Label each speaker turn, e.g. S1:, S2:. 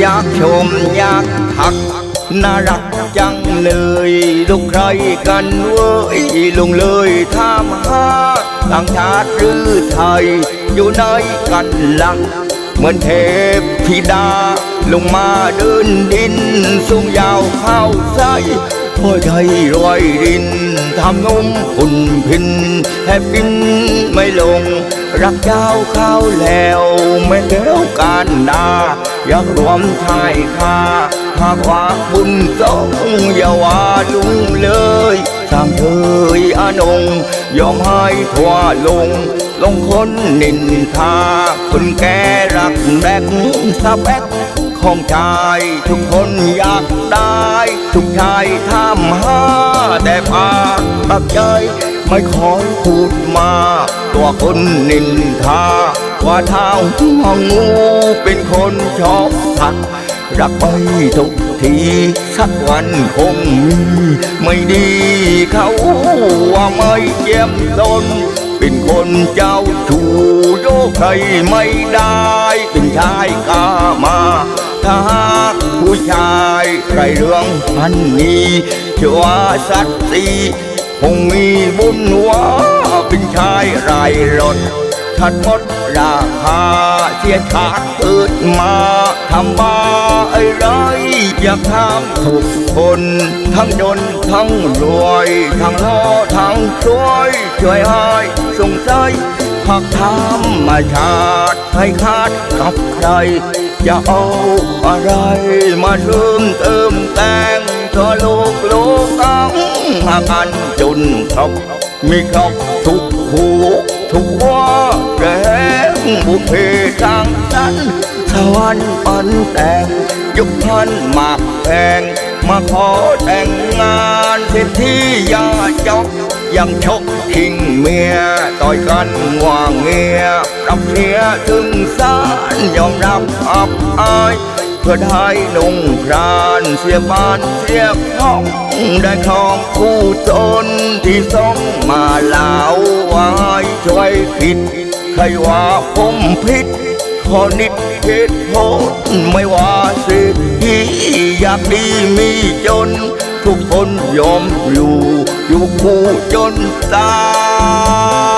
S1: อยากชมอยากทัก น่ารักจังเลยลูกใครกันเว้ยลุงเลยถามหาต่างชาติหรือไทย อยู่ไหนกันลังเหมือนเทพธิดา ลงมาเดินดิน สูงยาวเข้าใสพ่อไทยรอยดิน ทำนมอุ่นพินแทบกินไม่ลง รักเจ้าเข้าแล้ว ไม่แล้วการดา อยากรวมชายคาหากว่าบุญสงอย่าว่าลุงเลยสางเธยอานง ยอมให้ทั่วลง ลงคนนินทาคนแก่รักแบกสะแบกของชายทุกคนอยากได้ ทุกชายทำหาแต่พาตับใจไม่ขอพูดมา ตัวคนนินทา ว่าเท้าหัวงูเป็นคนชอบทัก รักไปทุกทีสักวันคงมีไม่ดีเขาว่าไม่เยี่ยมตน เป็นคนเจ้าชู้โยกใครไม่ได้ เป็นชายกามาถ้าหากผู้ชายไรเรื่องพันนี้ชื่อว่าสัตว์สีคงมีบุญว่าเป็นชายไรรถ ชัดหมดราคาเสียชาติเกิดมาทำบ้าอะไรอยากทำทุกคน ทั้งจนทั้งรวย ทั้งล่อทั้งช่วยช่วยให้สงสัยหากธรรมชาติให้ขาดกับใคร จะเอาอะไรมาเติมเติมแต่งตัวโลกโลกังหากันจนครบมีครบทุกหูทุกหัว แรงบุเพทางนั้นสวรรค์ปันแต่งยกพันหมากแพงมาขอแต่งงานเศรษฐียาจกยังชกชิงเมียต่อยกันว่างเงียรับเสียถึงสารยอมรับอับอายเพื่อได้นุ่งพรานเสียบ้านเสียห้องได้ครองผู้จนที่ส่งมาลาวไว้ช่วยผิด ครว่าผมผิดขอนิดเหตุผลไม่ว่าสิที่อยากดีมีจน ทุกคนยอมอยู่ อยู่คู่จนตาย